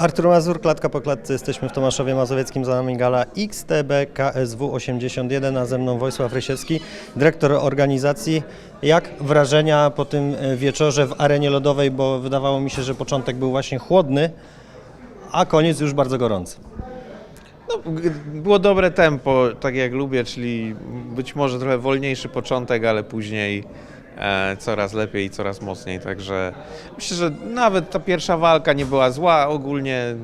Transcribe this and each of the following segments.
Artur Mazur, klatka po klatce. Jesteśmy w Tomaszowie Mazowieckim, za nami gala XTB KSW 81, a ze mną Wojsław Rysiewski, dyrektor organizacji. Jak wrażenia po tym e, wieczorze w arenie lodowej, bo wydawało mi się, że początek był właśnie chłodny, a koniec już bardzo gorący. No, było dobre tempo, tak jak lubię, czyli być może trochę wolniejszy początek, ale później coraz lepiej i coraz mocniej. Także myślę, że nawet ta pierwsza walka nie była zła. Ogólnie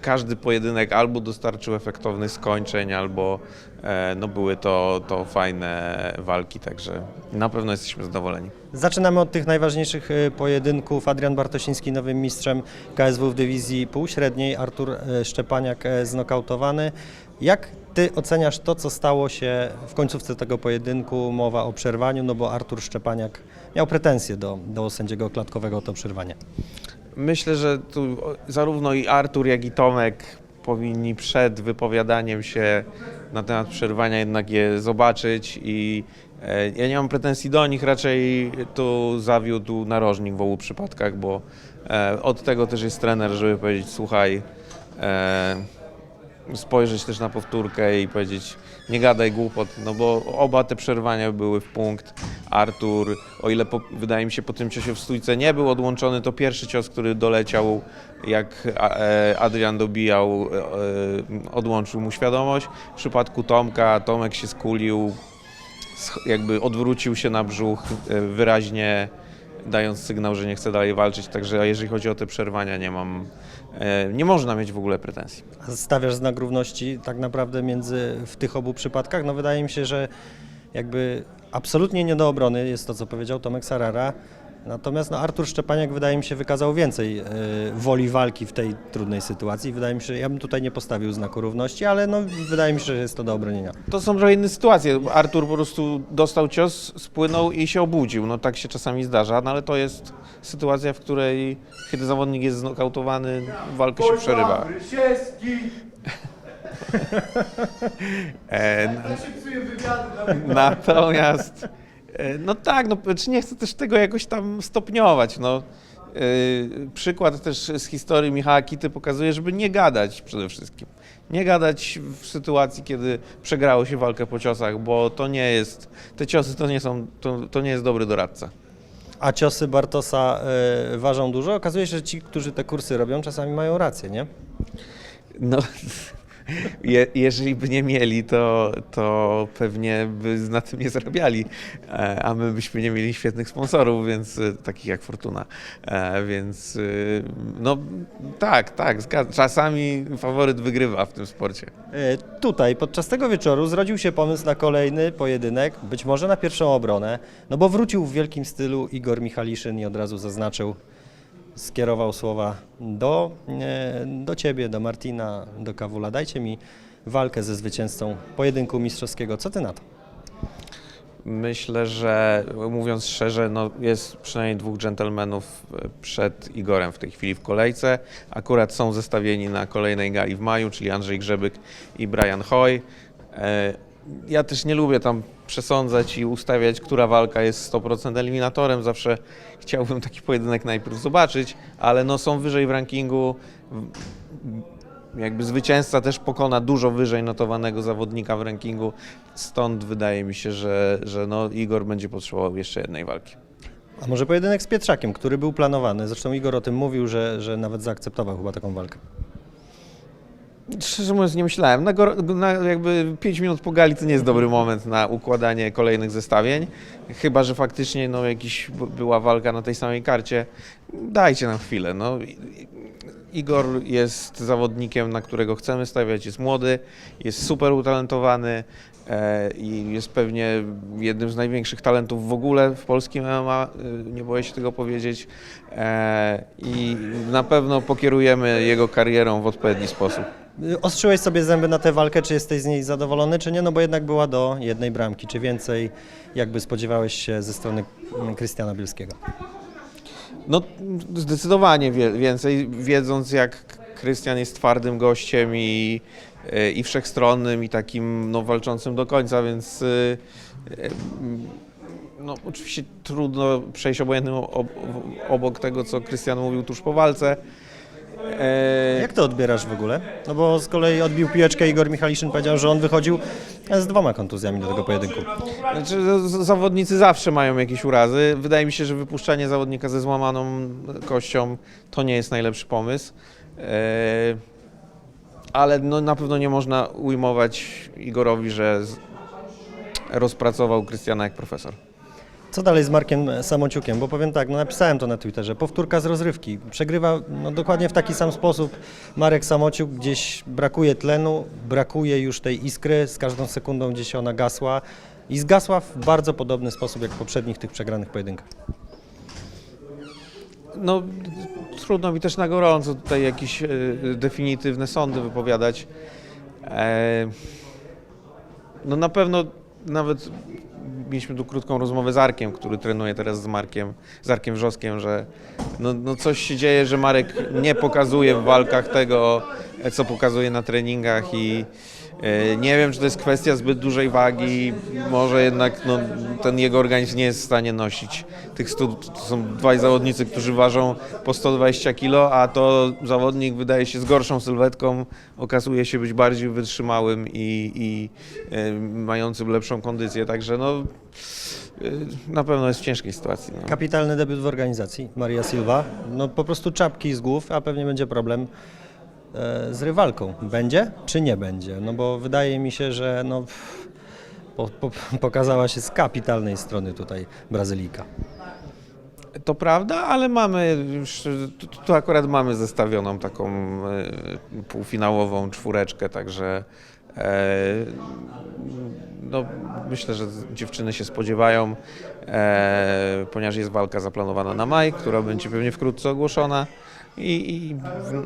każdy pojedynek albo dostarczył efektownych skończeń, albo e, no, były to, to fajne walki. Także na pewno jesteśmy zadowoleni. Zaczynamy od tych najważniejszych e, pojedynków. Adrian Bartosiński nowym mistrzem KSW w dywizji półśredniej, Artur e, Szczepaniak znokautowany. Jak ty oceniasz to, co stało się w końcówce tego pojedynku? Mowa o przerwaniu, no bo Artur Szczepaniak miał pretensje do, do sędziego klatkowego o to przerwanie. Myślę, że tu zarówno i Artur, jak i Tomek powinni przed wypowiadaniem się na temat przerwania jednak je zobaczyć i e, ja nie mam pretensji do nich, raczej tu zawiódł narożnik w obu przypadkach, bo e, od tego też jest trener, żeby powiedzieć słuchaj, e, spojrzeć też na powtórkę i powiedzieć nie gadaj głupot, no bo oba te przerwania były w punkt. Artur, o ile po, wydaje mi się po tym ciosie w stójce nie był odłączony, to pierwszy cios, który doleciał jak e, Adrian dobijał, e, odłączył mu świadomość. W przypadku Tomka, Tomek się skulił, jakby odwrócił się na brzuch, e, wyraźnie dając sygnał, że nie chce dalej walczyć. Także jeżeli chodzi o te przerwania, nie mam, e, nie można mieć w ogóle pretensji. Stawiasz znak równości tak naprawdę między w tych obu przypadkach? No wydaje mi się, że jakby absolutnie nie do obrony jest to, co powiedział Tomek Sarara. Natomiast no, Artur Szczepaniak wydaje mi się wykazał więcej e, woli walki w tej trudnej sytuacji. Wydaje mi się, że ja bym tutaj nie postawił znaku równości, ale no, wydaje mi się, że jest to do obronienia. To są trochę inne sytuacje. Artur po prostu dostał cios, spłynął i się obudził. No tak się czasami zdarza, no ale to jest sytuacja, w której kiedy zawodnik jest znokautowany, walkę się przerywa. E, natomiast, no tak, no czy nie chcę też tego jakoś tam stopniować, no. E, Przykład też z historii Michała Kity pokazuje, żeby nie gadać przede wszystkim. Nie gadać w sytuacji, kiedy przegrało się walkę po ciosach, bo to nie jest, te ciosy to nie są, to, to nie jest dobry doradca. A ciosy Bartosa e, ważą dużo. Okazuje się, że ci, którzy te kursy robią, czasami mają rację, nie? No, je, jeżeli by nie mieli, to, to pewnie by na tym nie zarabiali, e, a my byśmy nie mieli świetnych sponsorów, więc e, takich jak Fortuna. E, Więc no tak, tak, czasami faworyt wygrywa w tym sporcie. Tutaj podczas tego wieczoru zrodził się pomysł na kolejny pojedynek, być może na pierwszą obronę, no bo wrócił w wielkim stylu Igor Michaliszyn i od razu zaznaczył, skierował słowa do, e, do Ciebie, do Martina, do Kawula. Dajcie mi walkę ze zwycięzcą pojedynku mistrzowskiego. Co Ty na to? Myślę, że mówiąc szczerze, no jest przynajmniej dwóch dżentelmenów e, przed Igorem w tej chwili w kolejce. Akurat są zestawieni na kolejnej gali w maju, czyli Andrzej Grzebyk i Brian Hoy. E, Ja też nie lubię tam przesądzać i ustawiać, która walka jest 100% eliminatorem. Zawsze chciałbym taki pojedynek najpierw zobaczyć, ale no są wyżej w rankingu. Jakby zwycięzca też pokona dużo wyżej notowanego zawodnika w rankingu. Stąd wydaje mi się, że, że no Igor będzie potrzebował jeszcze jednej walki. A może pojedynek z Pietrzakiem, który był planowany. Zresztą Igor o tym mówił, że, że nawet zaakceptował chyba taką walkę. Szczerze mówiąc nie myślałem. Na, na jakby 5 minut po gali to nie jest dobry moment na układanie kolejnych zestawień. Chyba, że faktycznie no, jakiś była walka na tej samej karcie. Dajcie nam chwilę. No. Igor jest zawodnikiem, na którego chcemy stawiać. Jest młody, jest super utalentowany e, i jest pewnie jednym z największych talentów w ogóle w polskim MMA. y, Nie boję się tego powiedzieć. E, I na pewno pokierujemy jego karierą w odpowiedni sposób. Y, Ostrzyłeś sobie zęby na tę walkę, czy jesteś z niej zadowolony, czy nie? No bo jednak była do jednej bramki. Czy więcej jakby spodziewałeś się ze strony mm, Krystiana Bielskiego? No zdecydowanie więcej, wiedząc jak Krystian jest twardym gościem i, e, i wszechstronnym i takim no, walczącym do końca, więc y, no, oczywiście trudno przejść obojętnym ob- obok tego, co Krystian mówił tuż po walce. E, Jak to odbierasz w ogóle? No bo z kolei odbił piłeczkę Igor Michaliszyn, powiedział, że on wychodził z dwoma kontuzjami do tego pojedynku. Znaczy, z- z- zawodnicy zawsze mają jakieś urazy. Wydaje mi się, że wypuszczanie zawodnika ze złamaną kością to nie jest najlepszy pomysł. E, ale no, na pewno nie można ujmować Igorowi, że z- rozpracował Krystiana jak profesor. Co dalej z Markiem Samociukiem? Bo powiem tak, no napisałem to na Twitterze, powtórka z rozrywki. Przegrywa no dokładnie w taki sam sposób Marek Samociuk, gdzieś brakuje tlenu, brakuje już tej iskry, z każdą sekundą gdzieś ona gasła i zgasła w bardzo podobny sposób jak w poprzednich tych przegranych pojedynkach. No, trudno mi też na gorąco tutaj jakieś e, definitywne sądy wypowiadać. E, no na pewno nawet mieliśmy tu krótką rozmowę z Arkiem, który trenuje teraz z Markiem, z Arkiem Wrzoskiem, że no, no coś się dzieje, że Marek nie pokazuje w walkach tego, co pokazuje na treningach i nie wiem, czy to jest kwestia zbyt dużej wagi, może jednak no, ten jego organizm nie jest w stanie nosić tych 100, to są dwaj zawodnicy, którzy ważą po 120 kg, a to zawodnik wydaje się z gorszą sylwetką, okazuje się być bardziej wytrzymałym i, i e, mającym lepszą kondycję, także no e, na pewno jest w ciężkiej sytuacji. No. Kapitalny debiut w organizacji, Maria Silva. No po prostu czapki z głów, a pewnie będzie problem e, z rywalką. Będzie czy nie będzie? No bo wydaje mi się, że no, po, po, pokazała się z kapitalnej strony tutaj Brazylijka. To prawda, ale mamy już, tu, tu akurat mamy zestawioną taką e, półfinałową czwóreczkę, także e, no, myślę, że dziewczyny się spodziewają, e, ponieważ jest walka zaplanowana na maj, która będzie pewnie wkrótce ogłoszona i, i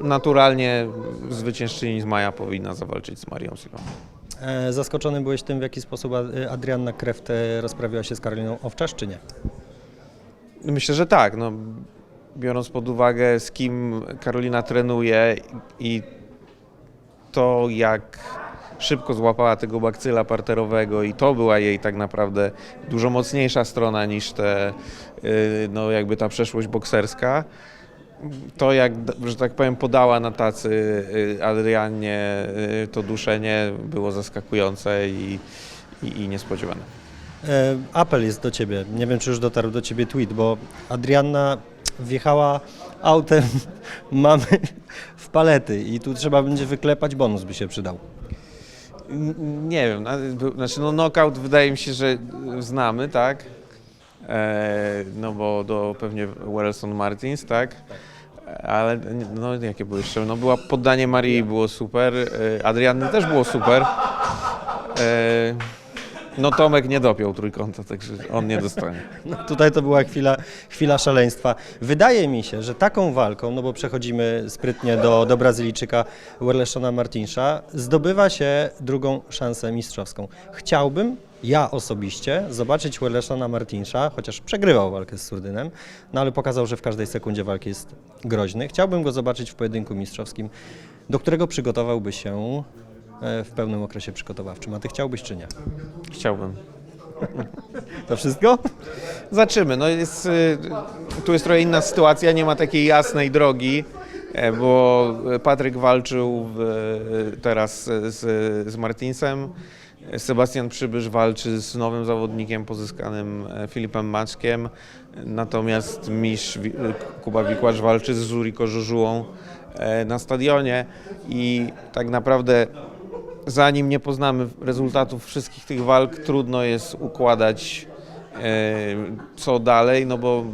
naturalnie zwyciężczyni z maja powinna zawalczyć z Marią Silvą. E, zaskoczony byłeś tym, w jaki sposób A- Adrianna Kreft e, rozprawiła się z Karoliną Owczarz, czy nie? Myślę, że tak. No, biorąc pod uwagę, z kim Karolina trenuje i to, jak szybko złapała tego bakcyla parterowego i to była jej tak naprawdę dużo mocniejsza strona niż te, yy, no jakby ta przeszłość bokserska. To jak, że tak powiem, podała na tacy yy, Adrianie yy, to duszenie było zaskakujące i, i, i niespodziewane. E, apel jest do ciebie. Nie wiem, czy już dotarł do ciebie tweet, bo Adrianna wjechała autem mamy w palety i tu trzeba będzie wyklepać, bonus by się przydał. Nie wiem, znaczy no knockout wydaje mi się, że znamy, tak? E, no bo do pewnie Wellson Martins, tak? Ale no jakie były jeszcze? No była poddanie Marii było super, e, Adrianny też było super. E, no Tomek nie dopiął trójkąta, także on nie dostanie. No, tutaj to była chwila, chwila szaleństwa. Wydaje mi się, że taką walką, no bo przechodzimy sprytnie do, do Brazylijczyka Werleszona Martinsza, zdobywa się drugą szansę mistrzowską. Chciałbym, ja osobiście, zobaczyć Werleszona Martinsza, chociaż przegrywał walkę z Surdynem, no ale pokazał, że w każdej sekundzie walki jest groźny. Chciałbym go zobaczyć w pojedynku mistrzowskim, do którego przygotowałby się e, w pełnym okresie przygotowawczym. A ty chciałbyś czy nie? Chciałbym. To wszystko? Zobaczymy. No jest, y, tu jest trochę inna sytuacja, nie ma takiej jasnej drogi, e, bo Patryk walczył w, teraz z, z Martinsem. Sebastian Przybysz walczy z nowym zawodnikiem pozyskanym e, Filipem Maczkiem, natomiast mistrz Wi- Kuba Wikłacz walczy z Zuriko Żużułą e, na stadionie. I tak naprawdę zanim nie poznamy rezultatów wszystkich tych walk, trudno jest układać e, co dalej, no bo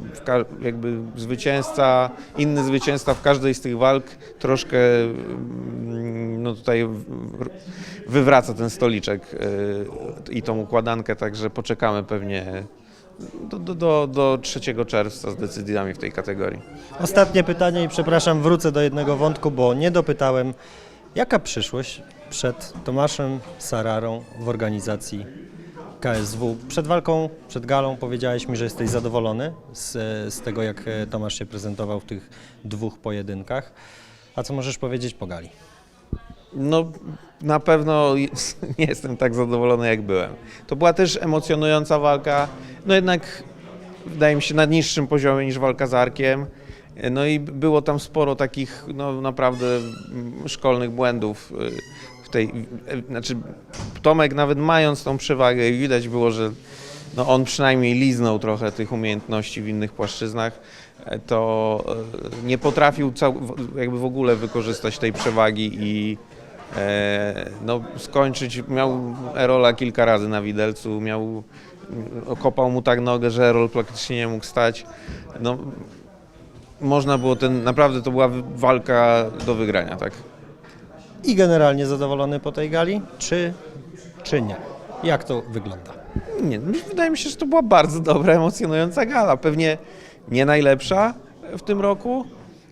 jakby zwycięzca, inny zwycięzca w każdej z tych walk troszkę mm, no tutaj wywraca ten stoliczek e, i tą układankę, także poczekamy pewnie do, do, do, do 3 czerwca z decyzjami w tej kategorii. Ostatnie pytanie i przepraszam, wrócę do jednego wątku, bo nie dopytałem. Jaka przyszłość przed Tomaszem Sararą w organizacji KSW? Przed walką, przed galą powiedziałeś mi, że jesteś zadowolony z, z tego, jak e, Tomasz się prezentował w tych dwóch pojedynkach. A co możesz powiedzieć po gali? No, na pewno nie jestem tak zadowolony, jak byłem. To była też emocjonująca walka, no jednak wydaje mi się na niższym poziomie niż walka z Arkiem. No i było tam sporo takich no, naprawdę mm, szkolnych błędów y, tej, znaczy Tomek nawet mając tą przewagę i widać było, że no, on przynajmniej liznął trochę tych umiejętności w innych płaszczyznach, e, to e, nie potrafił cał, jakby w ogóle wykorzystać tej przewagi i e, no, skończyć. Miał Erola kilka razy na widelcu, miał, okopał mu tak nogę, że Erol praktycznie nie mógł stać. No, można było ten, naprawdę to była walka do wygrania, tak? I generalnie zadowolony po tej gali, czy, czy nie? Jak to wygląda? Nie, wydaje mi się, że to była bardzo dobra, emocjonująca gala. Pewnie nie najlepsza w tym roku,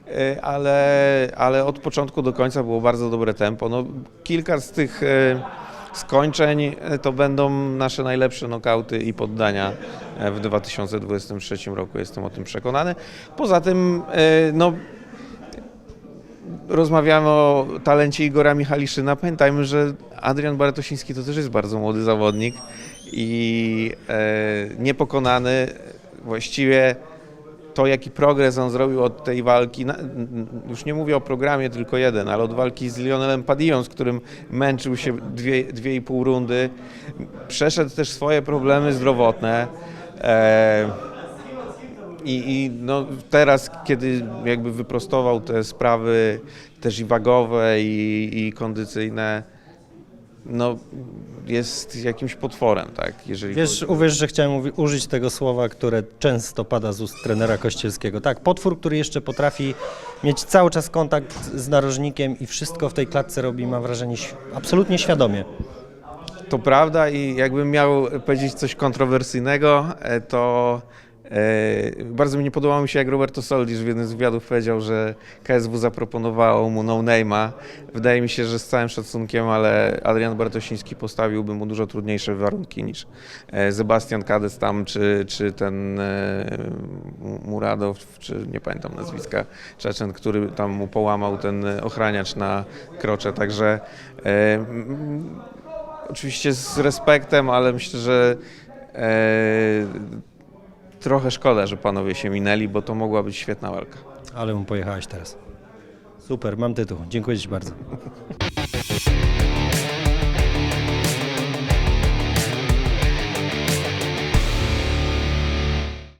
e, ale, ale od początku do końca było bardzo dobre tempo. No, kilka z tych e, skończeń e, to będą nasze najlepsze nokauty i poddania w 2023 roku, jestem o tym przekonany. Poza tym, no, rozmawiamy o talencie Igora Michaliszyna. Pamiętajmy, że Adrian Bartosiński to też jest bardzo młody zawodnik i e, niepokonany właściwie to, jaki progres on zrobił od tej walki, już nie mówię o programie tylko jeden, ale od walki z Lionelem Padillą, z którym męczył się dwie, dwie i pół rundy, przeszedł też swoje problemy zdrowotne. E, i, I no teraz, kiedy jakby wyprostował te sprawy też i wagowe, i, i kondycyjne, no jest jakimś potworem, tak? Jeżeli Wiesz, chodzi- uwierz, że chciałem mówi- użyć tego słowa, które często pada z ust trenera Kościelskiego. Tak, potwór, który jeszcze potrafi mieć cały czas kontakt z narożnikiem i wszystko w tej klatce robi, mam wrażenie, ś- absolutnie świadomie. To prawda i jakbym miał powiedzieć coś kontrowersyjnego, e, to bardzo mi nie podobało mi się, jak Roberto Soldisz w jednym z wywiadów powiedział, że KSW zaproponowało mu no-name'a. Wydaje mi się, że z całym szacunkiem, ale Adrian Bartosiński postawiłby mu dużo trudniejsze warunki niż e, Sebastian Kades tam, czy, czy ten e, Muradow, czy nie pamiętam nazwiska, Czeczen, który tam mu połamał ten ochraniacz na krocze, także e, Oczywiście z respektem, ale myślę, że e, trochę szkoda, że panowie się minęli, bo to mogła być świetna walka. Ale mu pojechałeś teraz. Super, mam tytuł. Dziękuję Ci bardzo.